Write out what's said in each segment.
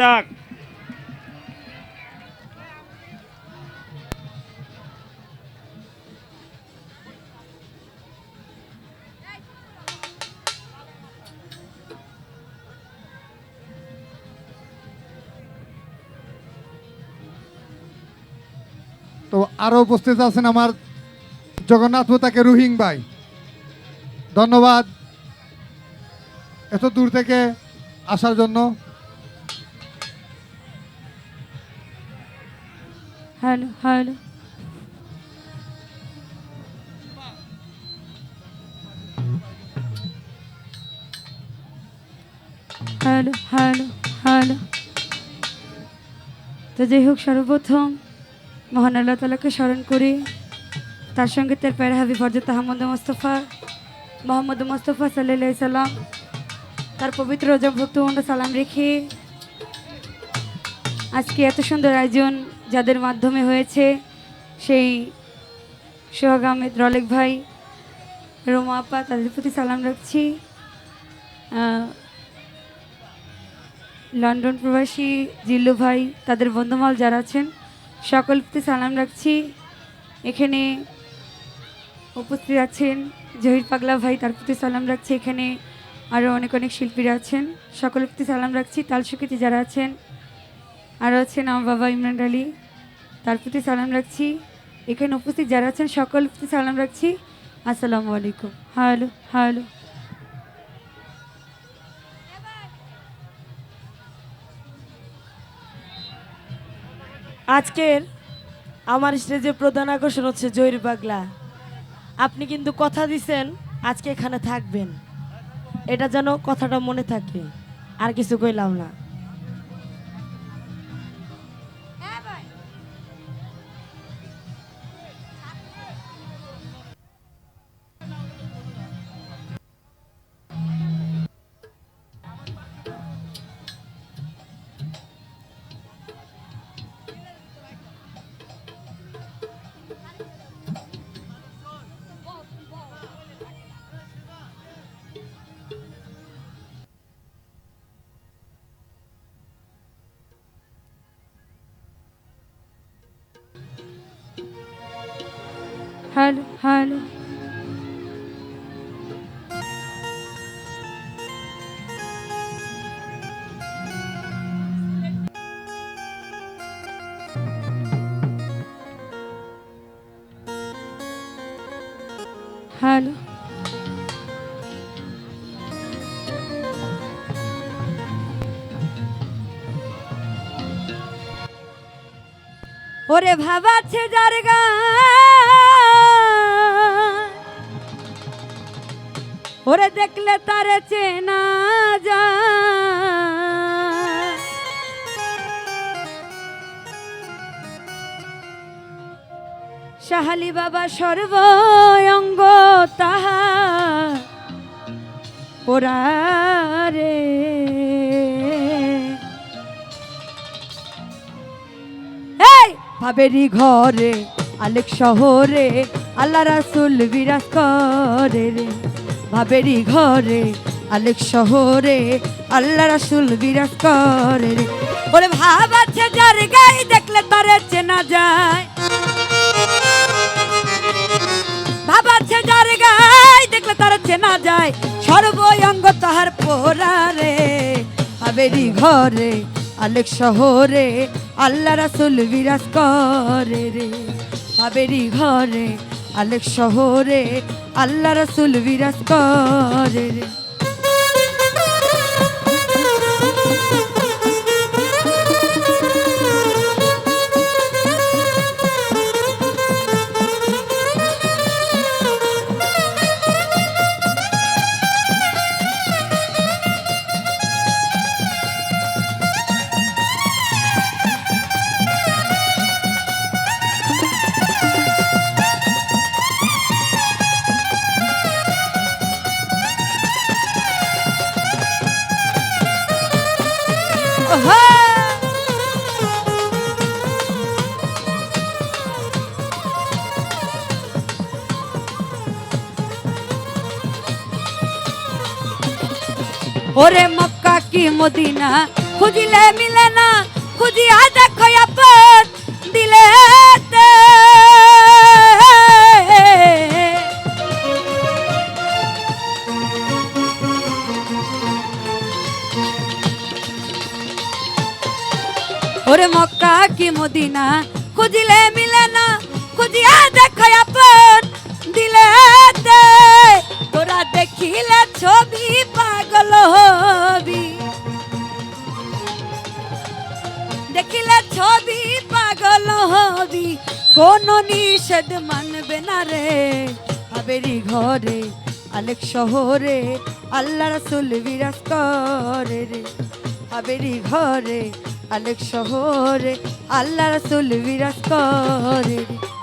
যাক। তো আরও উপস্থিত আছেন আমার জগন্নাথ তাকে রুহিং ভাই। ধন্যবাদ। এত দূর থেকে আসার জন্য। Hello hello. Hello hello hello. তো যাই হোক, সর্বপ্রথম মহান আল্লাহ তালাকে স্মরণ করি। তার সঙ্গে তার প্যারা হাবি ফরজত আহমদ মোস্তফা, মোহাম্মদ মোস্তফা সাল্লাহ সাল্লাম, তার পবিত্র রজব ভক্তমন্ড সালাম রেখে আজকে এত সুন্দর আয়োজন যাদের মাধ্যমে হয়েছে সেই সোহাগ আহমেদ রলেক ভাই, রোমা আপা, তাদের প্রতি সালাম রাখছি। লন্ডন প্রবাসী জিল্লু ভাই, তাদের বন্ধুমাল যারা আছেন সকল প্রতি সালাম রাখছি। এখানে উপস্থিত আছেন জহির পাগলা ভাই, তার প্রতি সালাম রাখছি। এখানে আরও অনেক অনেক শিল্পীরা আছেন, সকলের প্রতি সালাম রাখছি। তালসুকিতে যারা আছেন আরও আছেন আমার বাবা ইমরান আলী। তার প্রতি সালাম রাখছি। এখানে উপস্থিত যারা আছেন সকল প্রতি সালাম রাখছি। আসসালামু আলাইকুম। হ্যালো হ্যালো আজকের আমার স্টেজে প্রধান আকর্ষণ হচ্ছে জহির পাগলা আপনি কিন্তু কথা দিছেন, আজকে এখানে থাকবেন। এটা যেন কথাটা মনে থাকে। আর কিছু কইলাম না। হ্যালো হ্যালো হ্যালো ওরে ভাবাচ্ছে যার গা ওরে দেখলে তার চেনা যায়। সাহালি বাবা সর্বঙ্গ তাহা ওরারে এই ভাবেরি ঘরে, আলেক শহরে, আল্লাহ রাসুল বিরাজ করে রে। ভাবেরি ঘরে, আলেক শহরে, আল্লাহ রাসুল বিরাজ করে রে। ওরে ভাব আছে যার গাই দেখলে তারে চেনা যায়। ভাব আছে যার গাই দেখলে তারে চেনা যায়। সর্বঙ্গ তাহার পোরারে ভাবেরি ঘরে, আলেক শহরে, আল্লাহ রাসুল বিরাজ করে রে। ভাবেরি ঘরে আলেক শহরে আল্লাহ রসুল বিরাজ করে। মদিনা খুঁজিলে মিলে না খুঁজিয়া দেখো কোন নিষেধ মানবে না রে। হাবেরি ঘরে, আলেক শহরে, আল্লাহ রাসুল বিরাজ করে রে। হাবেরি ঘরে, আলেক শহরে, আল্লাহ রাসুল বিরাজ করে রে।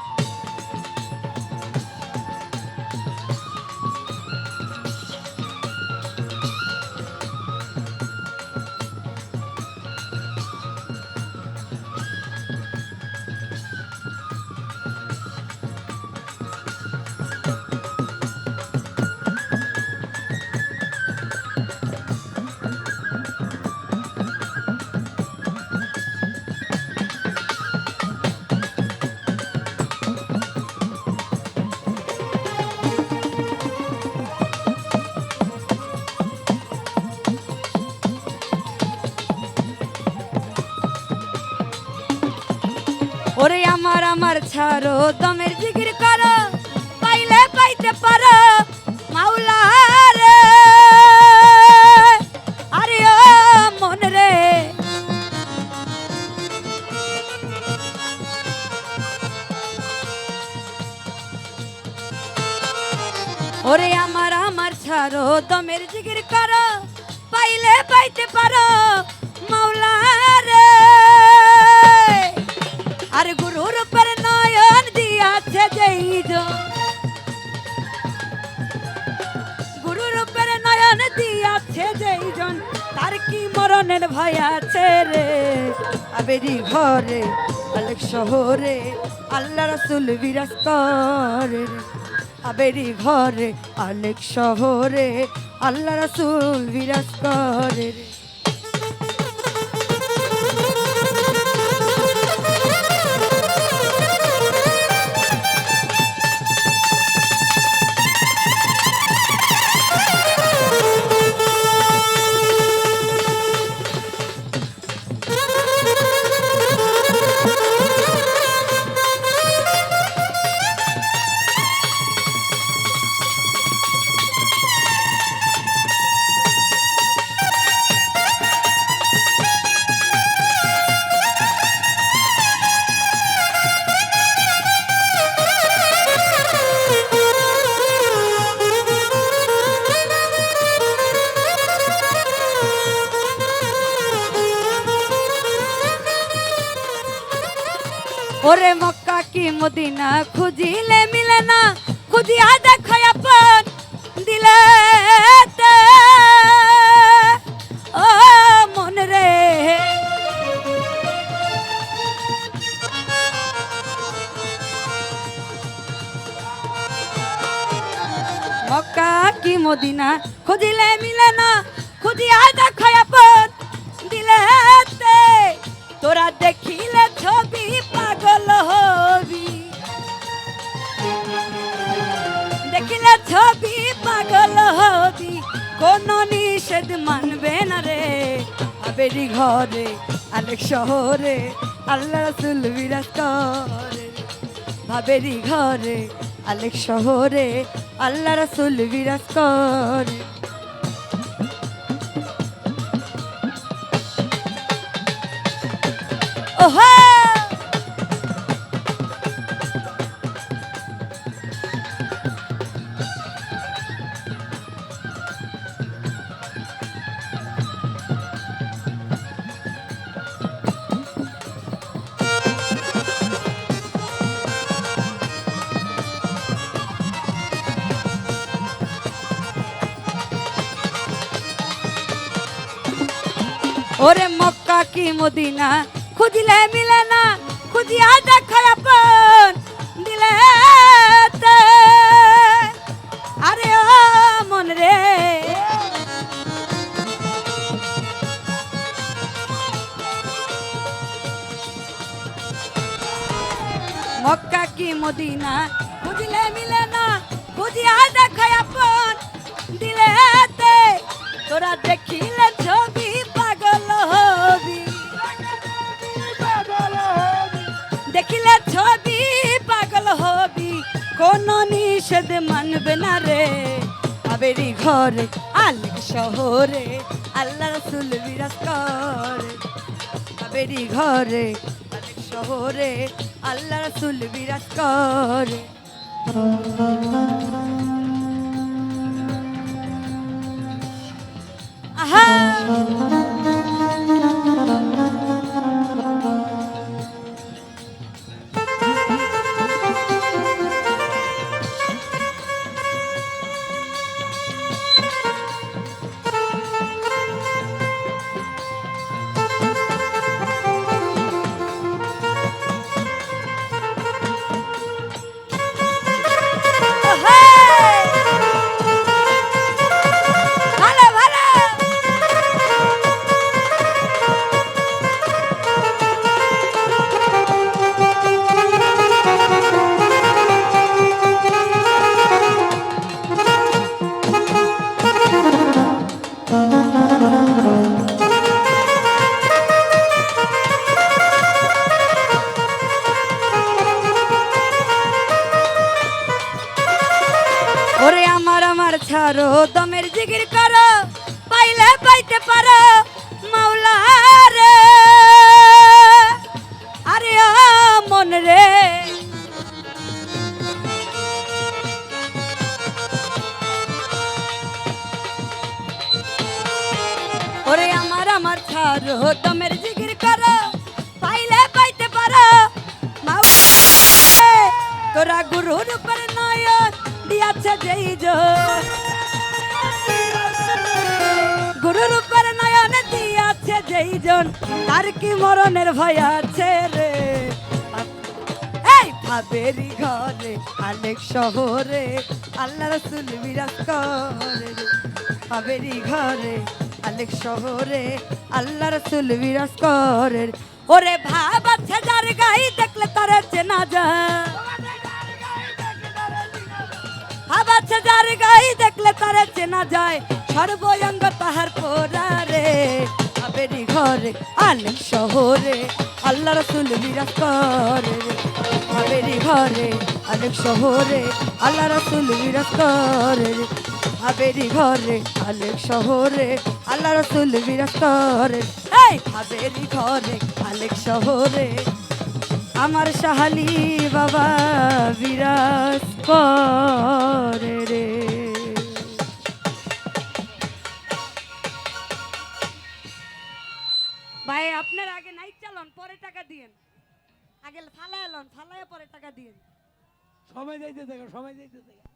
ছাড়ো দমের জিগির দিয়াছে যেই জন তার কি মরণের ভয় আছে রে? আবেরি ঘরে আলেক শহরে, আল্লাহ রাসুল রে। আবেরি ঘরে আলেক শহরে, আল্লাহ রাসুল করে রে। মদিনা খুঁজিলে মিলে না। ছবি পাগল হবি, কোন নিষেধ মানবে না রে। আবেরি ঘরে, আলেক শহরে, আল্লাহ রাসুল বিরাজ করে। ভাবেরি ঘরে, আলেক শহরে, আল্লাহ রাসুল বিরাজ করে। ওহো! ওরে মক্কা কি মদিনা? খুঁজলে মিলে না, খুঁজিয়া দেখায় দিলে আরে ও মন রে। মক্কা কি মদিনা? খুঁজলে মিলে না, খুঁজিয়া দেখায় দিলে তোরা দেখিলে চোখ নিষেধ মানবে না রে। আবেরি ঘরে, আলেক শহরে, আল্লাহ রসুল বিরাজ করে। আবেরি ঘরে, আলেক শহরে, আল্লাহ রসুল বিরাজ করে। আহা! দিয়াছে যেই জন তার কি মরণের ভয় আছে রে এই ভাবেরি ঘরে, আলেক শহরে, আল্লাহ রসুল বিরাজ করে রে। ভাবেরি ঘরে, আলেক শহরে, আল্লাহ রসুল বিরাজ করে রে। ওরে ভাব আছে যার গাই দেখলে তার চেনা যায় আবাচ্ছে যার গাই দেখলে তারে চেনা যায় সর্বয়ঙ্গ তাহার পোরারে আবেরি ঘরে আলেম শহরে আল্লাহ রসুল বিরাজ করে রে। আবেরি ঘরে আলেম শহরে আল্লাহ রসুল বিরাজ করে রে। আবেরি ঘরে আলেক শহরে আল্লাহ রসুল বিরাজ করে আবেরি ঘরে আলেক শহরে আমার সাহালি বাবা বিরাজ করে রে দিয়েন। আগে ফালায় লন ফালায় পরে টাকা দিয়েন। সময় যাইতে থাকে সময় যাইতে থাকে